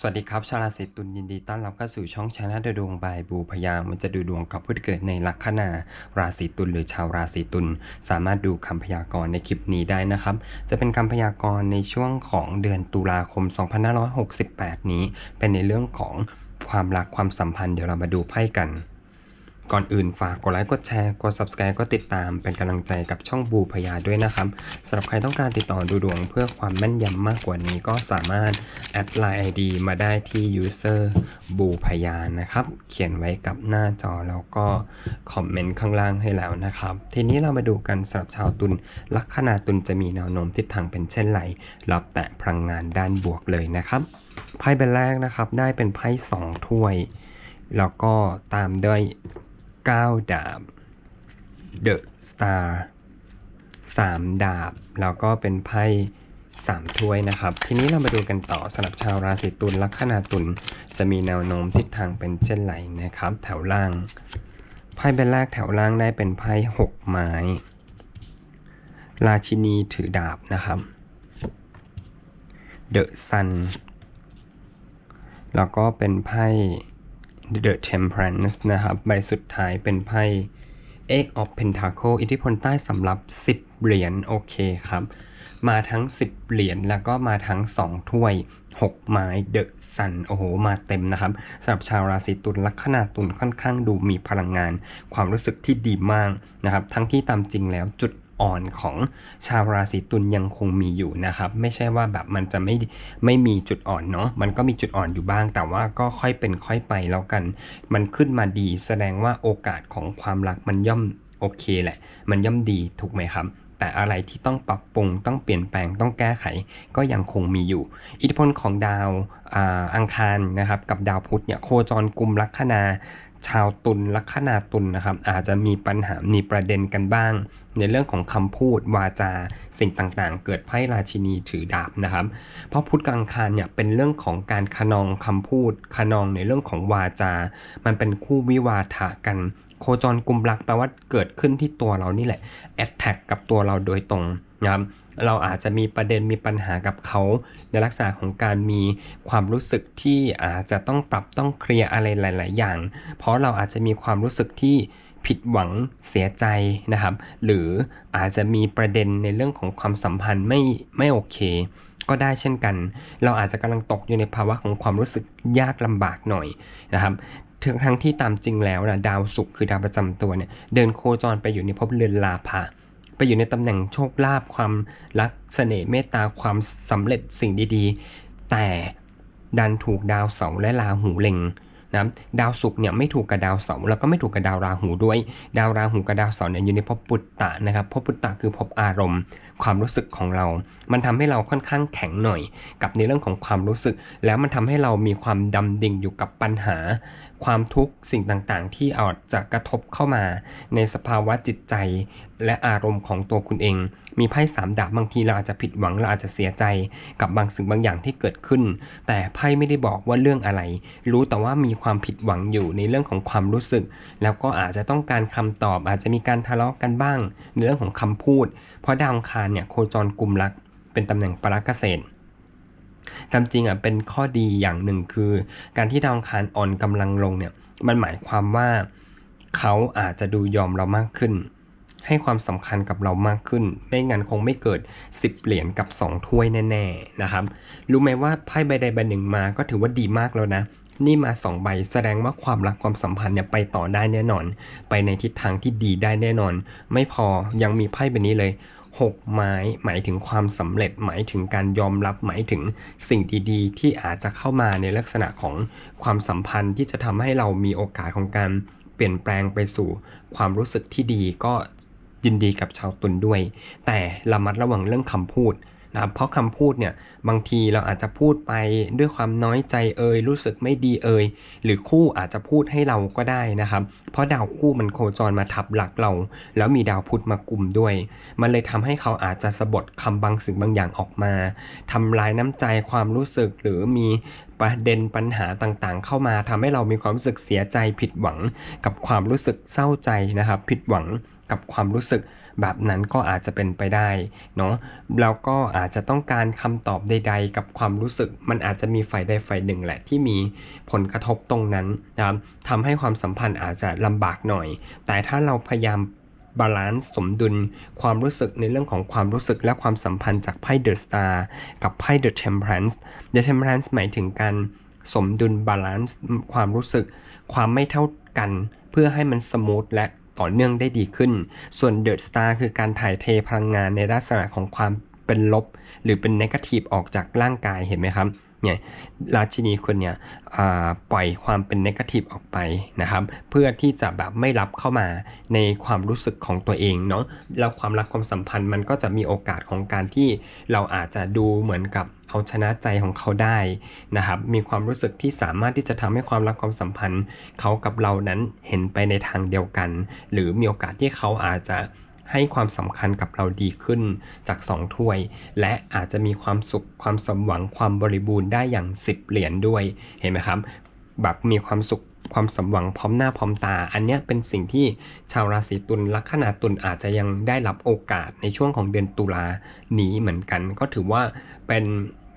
สวัสดีครับ ชาวราศีตุลยินดีต้อนรับเข้าสู่ช่องชนะดวงบายบูพยามันจะดูดวงกับผู้ที่เกิดในลัคนาราศีตุลหรือชาวราศีตุลสามารถดูคำพยากรณ์ในคลิปนี้ได้นะครับ จะเป็นคำพยากรณ์ในช่วงของเดือนตุลาคม 2568 นี้ เป็นในเรื่องของความรักความสัมพันธ์เดี๋ยวเรามาดูไพ่กัน ก่อนอื่นฝากกดไลค์ กดแชร์ กด subscribe ก็ติดตามเป็นกำลังใจกับช่องบูพยาด้วยนะครับสำหรับใครต้องการติดต่อดูดวงเพื่อความแม่นยำมากกว่านี้ก็สามารถแอดไลน์ ID มาได้ที่ user บูพยานะครับ เขียนไว้กับหน้าจอแล้วก็คอมเมนต์ข้างล่างให้แล้วนะครับ ทีนี้เรามาดูกันสำหรับชาวตุลลัคนาตุลจะมีแนวโน้มทิศทางเป็นเช่นไรรับแต่พลังงานด้านบวกเลยนะครับไพ่ใบแรกนะครับได้เป็นไพ่สองถ้วย แล้วก็ตามด้วย 9ดาบ The Star 3ดาบ แล้วก็เป็นไพ่3ถ้วยนะครับ ทีนี้เรามาดูกันต่อสำหรับชาวราศีตุลลัคนาตุลจะมีแนวโน้มทิศทางเป็นเช่นไรนะครับ แถวล่างไพ่ใบแรกแถวล่างได้เป็นไพ่6ไม้ ราชินีถือดาบนะครับ The Sun แล้วก็เป็นไพ่ The Temperance นะครับ ใบสุดท้ายเป็นไพ่ Eight of Pentacle อิทธิพลใต้สำหรับ 10 เหรียญโอเคครับ มาทั้ง 10 เหรียญแล้วก็มาทั้ง 2 ถ้วย 6 ไม้ The Sun โอ้โห มาเต็มนะครับสำหรับชาวราศีตุลลัคนาตุลค่อนข้างดูมีพลังงาน ความรู้สึกที่ดีมากนะครับ ทั้งที่ตามจริงแล้วจุด อ่อนของชาวราศีตุลยังคงมีอยู่นะครับ ไม่ใช่ว่าแบบมันจะไม่ไม่มีจุดอ่อนเนาะมันก็มีจุดอ่อนอยู่บ้าง แต่ว่าก็ค่อยเป็นค่อยไปแล้วกัน มันขึ้นมาดี แสดงว่าโอกาสของความรักมันย่อมโอเคแหละ มันย่อมดีถูกไหมครับแต่อะไรที่ต้องปรับปรุงต้องเปลี่ยนแปลงต้องแก้ไขก็ยังคงมีอยู่ อิทธิพลของดาวอาอังคารนะครับกับดาวพุธเนี่ยโคจรกลุ่มลัคนา ชาวตุลลัคนาตุลนะครับ อาจจะมีปัญหามีประเด็นกันบ้าง ในเรื่องของคำพูดวาจาสิ่งต่างๆ เกิดไพ่ราชินีถือดาบนะครับ เพราะพุธกลางคารเนี่ยเป็นเรื่องของการขนองคำพูดขนองในเรื่องของวาจา มันเป็นคู่วิวาทะกัน โคจรกลุ่มรักแปลว่าเกิดขึ้นที่ตัวเรานี่แหละแอดแท็กกับตัวเราโดยตรง นะครับเราอาจจะมีประเด็นมีปัญหากับเขาในลักษณะของการมีความรู้สึกที่อาจจะต้องปรับต้องเคลียร์อะไรหลาย ๆ อย่าง เพราะเราอาจจะมีความรู้สึกที่ผิดหวังเสียใจนะครับ หรืออาจจะมีประเด็นในเรื่องของความสัมพันธ์ไม่ไม่โอเค ก็ได้เช่นกัน เราอาจจะกำลังตกอยู่ในภาวะของความรู้สึกยากลำบากหน่อยนะครับถึงทั้งที่ตามจริงแล้วนะดาวศุกร์คือดาวประจำตัวเนี่ยเดินโคจรไปอยู่ในภพเรือนลาภะ ไปอยู่ในตำแหน่งโชคลาภความรักเสน่ห์เมตตาความสำเร็จสิ่งดีๆ แต่ดันถูกดาวเสาร์และราหูเล็งนะดาวศุกร์เนี่ยไม่ถูกกับดาวเสาร์แล้วก็ไม่ถูกกับดาวราหูด้วย ดาวราหูกับดาวเสาร์เนี่ยอยู่ในภพปุตตะนะครับภพปุตตะคือภพอารมณ์ ความรู้สึกของเรา มันทำให้เราค่อนข้างแข็งหน่อย กับในเรื่องของความรู้สึก แล้วมันทำให้เรามีความดำดิ่งอยู่กับปัญหา ความทุกข์สิ่งต่างๆ ที่อาจจะกระทบเข้ามา ในสภาวะจิตใจ และอารมณ์ของตัวคุณเอง มีไพ่สามดาบบางทีเราอาจจะผิดหวังเราอาจจะเสียใจ กับบางสิ่งบางอย่างที่เกิดขึ้น แต่ไพ่ไม่ได้บอกว่าเรื่องอะไร รู้แต่ว่ามีความผิดหวังอยู่ในเรื่องของความรู้สึก แล้วก็อาจจะต้องการคำตอบ อาจจะมีการทะเลาะกันบ้างในเรื่องของคำพูด เพราะดาวอังคารเนี่ยโคจรกลุ่มรักเป็นตำแหน่งปราเกษตรตามจริงอะเป็นข้อดีอย่างหนึ่งคือ การที่ดาวอังคารอ่อนกำลังลงเนี่ยมันหมายความว่าเขาอาจจะดูยอมเรามากขึ้น ให้ความสำคัญกับเรามากขึ้น ไม่งั้นคงไม่เกิด 10 เหรียญกับ 2 ถ้วยแน่ๆนะครับ รู้ไหมว่าไพ่ใบใดใบหนึ่งมาก็ถือว่าดีมากแล้วนะ นี่มา 2 ใบแสดงว่าความรักความสัมพันธ์เนี่ยไปต่อได้แน่นอน ไปในทิศทางที่ดีได้แน่นอน ไม่พอยังมีไพ่ใบนี้เลย 6 ไม้หมายถึงความสำเร็จหมายถึงการยอมรับหมายถึงสิ่งดีๆ ที่อาจจะเข้ามาในลักษณะของความสัมพันธ์ที่จะทำให้เรามีโอกาสของการเปลี่ยนแปลงไปสู่ความรู้สึกที่ดีก็ยินดีกับชาวตุลด้วย แต่ระมัดระวังเรื่องคำพูด นะครับเพราะคำพูดเนี่ยบางทีเราอาจจะพูดไปด้วยความน้อยใจเอ่ยรู้สึกไม่ดีเอ่ยหรือคู่อาจจะพูดให้เราก็ได้นะครับ เพราะดาวคู่มันโคจรมาทับหลักเรา แล้วมีดาวพุธมากลุ่มด้วย มันเลยทำให้เขาอาจจะสะบดคำบางสิ่งบางอย่างออกมาทำลายน้ำใจความรู้สึกหรือมีประเด็นปัญหาต่างๆ เข้ามาทำให้เรามีความรู้สึกเสียใจผิดหวัง กับความรู้สึกเศร้าใจนะครับ ผิดหวังกับความรู้สึก แบบนั้นก็อาจจะเป็นไปได้เนาะแล้วก็อาจจะต้องการคำตอบใด ๆ กับความรู้สึก มันอาจจะมีฝ่ายใดฝ่ายหนึ่งแหละที่มีผลกระทบตรงนั้นนะครับทำให้ความสัมพันธ์อาจจะลำบากหน่อย แต่ถ้าเราพยายามบาลานซ์สมดุลความรู้สึกในเรื่องของความรู้สึกและความสัมพันธ์จากไพ่เดอะสตาร์กับไพ่เดอะเทมเพรนซ์เดอะเทมเพรนซ์หมายถึงการสมดุลบาลานซ์ความรู้สึก ความไม่เท่ากัน เพื่อให้มันสมูทและ ต่อเนื่องได้ดีขึ้น ส่วนเดอะสตาร์คือการถ่ายเทพลังงานในลักษณะของความเป็นลบ หรือเป็นนกาทีฟออกจากร่างกายเห็นไหมครับ เนี่ยราชินีคนเนี่ยปล่อยความเป็นนกาทีฟออกไปนะครับ เพื่อที่จะแบบไม่รับเข้ามาในความรู้สึกของตัวเองเนาะแล้วความรักความสัมพันธ์มันก็จะมีโอกาสของการที่เราอาจจะดูเหมือนกับเอาชนะใจของเขาได้นะครับ มีความรู้สึกที่สามารถที่จะทำให้ความรักความสัมพันธ์ เขากับเรานั้นเห็นไปในทางเดียวกัน หรือมีโอกาสที่เขาอาจจะ ให้ความสำคัญกับเราดีขึ้นจาก 2 ถ้วย และอาจจะมีความสุขความสมหวังความบริบูรณ์ได้อย่าง 10 เหรียญด้วยเห็นไหมครับแบบมีความสุขความสมหวังพร้อมหน้าพร้อมตา อันนี้เป็นสิ่งที่ชาวราศีตุลลัคนาตุลอาจจะยังได้รับโอกาสในช่วงของเดือนตุลานี้เหมือนกัน ก็ถือว่าเป็น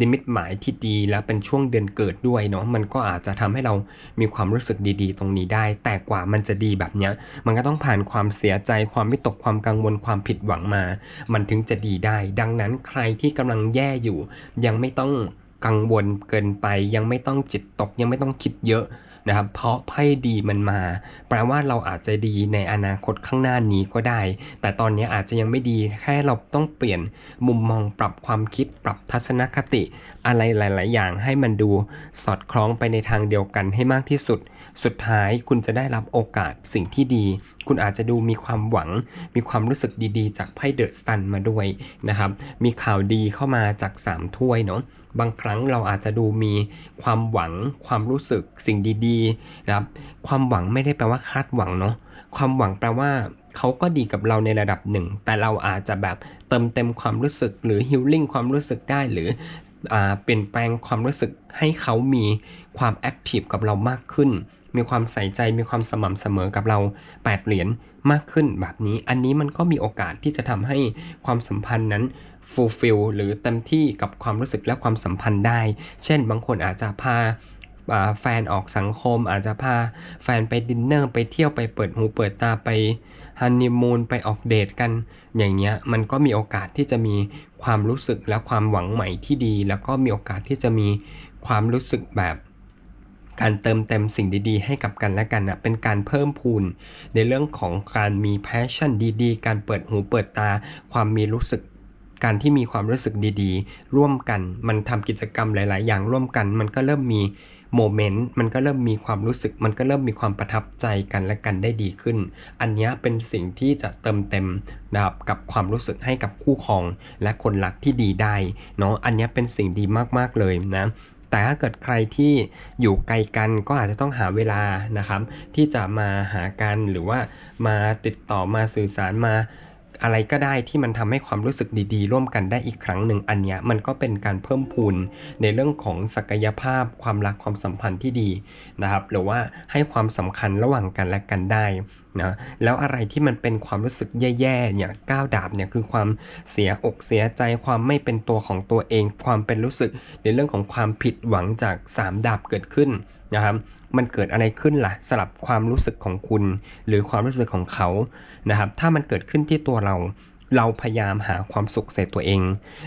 นิมิตหมายที่ดีและเป็นช่วงเดือนเกิดด้วยเนาะมันก็อาจจะทำให้เรามีความรู้สึกดีๆ ตรงนี้ได้ แต่กว่ามันจะดีแบบเนี้ยมันก็ต้องผ่านความเสียใจความวิตกความกังวลความผิดหวังมา มันถึงจะดีได้ ดังนั้นใครที่กำลังแย่อยู่ ยังไม่ต้องกังวลเกินไป ยังไม่ต้องจิตตกยังไม่ต้องคิดเยอะ นะครับ เพราะไพ่ดีมันมา แปลว่าเราอาจจะดีในอนาคตข้างหน้านี้ก็ได้ แต่ตอนนี้อาจจะยังไม่ดี แค่เราต้องเปลี่ยนมุมมองปรับความคิดปรับทัศนคติ อะไรหลาย ๆ อย่างให้มันดูสอดคล้องไปในทางเดียวกันให้มากที่สุด สุดท้ายคุณจะได้รับโอกาสสิ่งที่ดี คุณอาจจะดูมีความหวัง มีความรู้สึกดีๆ จากไพ่เดอะสตันมาด้วยนะครับ มีข่าวดีเข้ามาจาก 3 ถ้วยเนาะบางครั้งเราอาจจะดูมีความหวัง ความรู้สึกสิ่งดีๆนะครับ ความหวังไม่ได้แปลว่าคาดหวังเนาะความหวังแปลว่าเขาก็ดีกับเราในระดับหนึ่ง แต่เราอาจจะแบบเติมเต็มความรู้สึกหรือฮิลลิ่งความรู้สึกได้หรือเปลี่ยนแปลงความรู้สึกให้เขามีความแอคทีฟกับเรามากขึ้น มีความใส่ใจมีความสม่ำเสมอกับเรา 8 เหรียญมากขึ้นแบบนี้ อันนี้มันก็มีโอกาสที่จะทำให้ความสัมพันธ์นั้น fulfill หรือเต็มที่กับความรู้สึกและความสัมพันธ์ได้ เช่น บางคนอาจจะพาแฟนออกสังคม อาจจะพาแฟนไปดินเนอร์ไปเที่ยวไปเปิดหูเปิดตาไปฮันนีมูนไปออกเดทกัน อย่างเงี้ยมันก็มีโอกาสที่จะมีความรู้สึกและความหวังใหม่ที่ดี แล้วก็มีโอกาสที่จะมีความรู้สึกแบบ การเติมเต็มสิ่งดีๆ ให้กับกันและกันนะเป็นการเพิ่มพูนในเรื่องของการมีแพชชั่นดีๆ การเปิดหูเปิดตา ความมีรู้สึกการที่มีความรู้สึกดีๆ ร่วมกัน มันทำกิจกรรมหลาย ๆ อย่างร่วมกัน มันก็เริ่มมีโมเมนต์ มันก็เริ่มมีความรู้สึก มันก็เริ่มมีความประทับใจกันและกันได้ดีขึ้น อันนี้เป็นสิ่งที่จะเติมเต็มนะครับกับความรู้สึกให้กับคู่ครองและคนรักที่ดีได้เนาะ อันนี้เป็นสิ่งดีมากๆเลยนะ แต่ถ้าเกิดใครที่อยู่ไกลกันก็อาจจะต้องหาเวลานะครับ ที่จะมาหากันหรือว่ามาติดต่อมาสื่อสารมา อะไรก็ได้ที่มันทำให้ความรู้สึกดีๆ ร่วมกันได้อีกครั้งหนึ่งอันนี้มันก็เป็นการเพิ่มพูนในเรื่องของศักยภาพ ความรักความสัมพันธ์ที่ดีนะครับ หรือว่าให้ความสำคัญระหว่างกันและกันได้นะแล้วอะไรที่มันเป็นความรู้สึกแย่ๆเนี่ยก้าวดาบเนี่ยคือความเสียอกเสียใจความไม่เป็นตัวของตัวเอง ความเป็นรู้สึกในเรื่องของความผิดหวังจาก 3 ดาบเกิดขึ้นนะครับ มันเกิดอะไรขึ้นละ่ะสลับความรู้สึกของคุณ หรือความรู้สึกของเขานะครับ ถ้ามันเกิดขึ้นที่ตัวเรา เราพยายามหาความสุขใส่ตัวเอง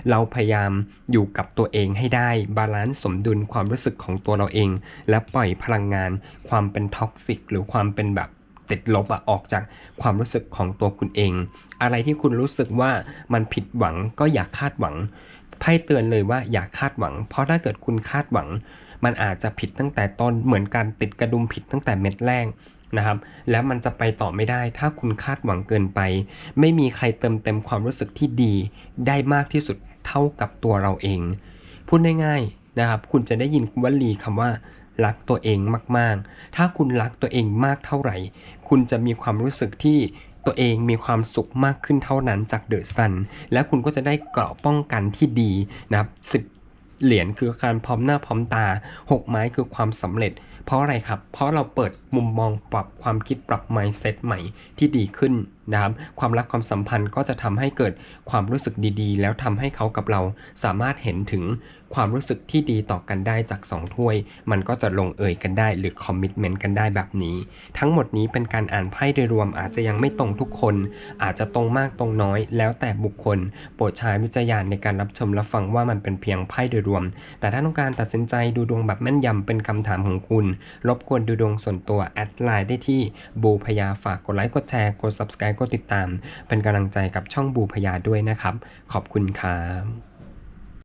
เราพยายามอยู่กับตัวเองให้ได้บาลานซ์สมดุลความรู้สึกของตัวเราเอง และปล่อยพลังงาน ความเป็นท็อกซิกหรือความเป็นแบบติดลบอะออกจากความรู้สึกของตัวคุณเอง อะไรที่คุณรู้สึกว่ามันผิดหวังก็อย่าคาดหวังไพ่เตือนเลยว่าอย่าคาดหวัง เพราะถ้าเกิดคุณคาดหวัง มันอาจจะผิดตั้งแต่ต้นเหมือนการติดกระดุมผิดตั้งแต่เม็ดแรกนะครับ แล้วมันจะไปต่อไม่ได้ ถ้าคุณคาดหวังเกินไป ไม่มีใครเติมเต็มความรู้สึกที่ดี ได้มากที่สุดเท่ากับตัวเราเอง พูดง่ายๆนะครับ คุณจะได้ยินวลีคำว่ารักตัวเองมากๆ ถ้าคุณรักตัวเองมากเท่าไหร่ คุณจะมีความรู้สึกที่ตัวเองมีความสุขมากขึ้นเท่านั้นจากเดอะซัน และคุณก็จะได้เกราะป้องกันที่ดีนะครับสิบ เหรียญคือการพร้อมหน้าพร้อมตา 6 ไม้คือความสำเร็จ เพราะอะไรครับ เพราะเราเปิดมุมมองปรับความคิดปรับ mindset ใหม่ที่ดีขึ้นนะครับ ความรักความสัมพันธ์ก็จะทำให้เกิดความรู้สึกดีๆ แล้วทำให้เขากับเราสามารถเห็นถึงความรู้สึกที่ดีต่อกันได้จากสองถ้วย มันก็จะลงเอยกันได้หรือคอมมิชเมนต์กันได้แบบนี้ ทั้งหมดนี้เป็นการอ่านไพ่โดยรวมอาจจะยังไม่ตรงทุกคน อาจจะตรงมากตรงน้อย แล้วแต่บุคคล โปรดใช้วิจารณญาณในการรับชมและฟังว่ามันเป็นเพียงไพ่โดยรวม แต่ถ้าต้องการตัดสินใจดูดวงแบบแม่นยำเป็นคำถามของคุณ รบกวนดูดวงส่วนตัวแอดไลน์ได้ที่บูพยาฝากกดไลค์กดแชร์กด subscribe กดติดตาม เป็นกำลังใจกับช่องบูพยาด้วยนะครับ ขอบคุณครับ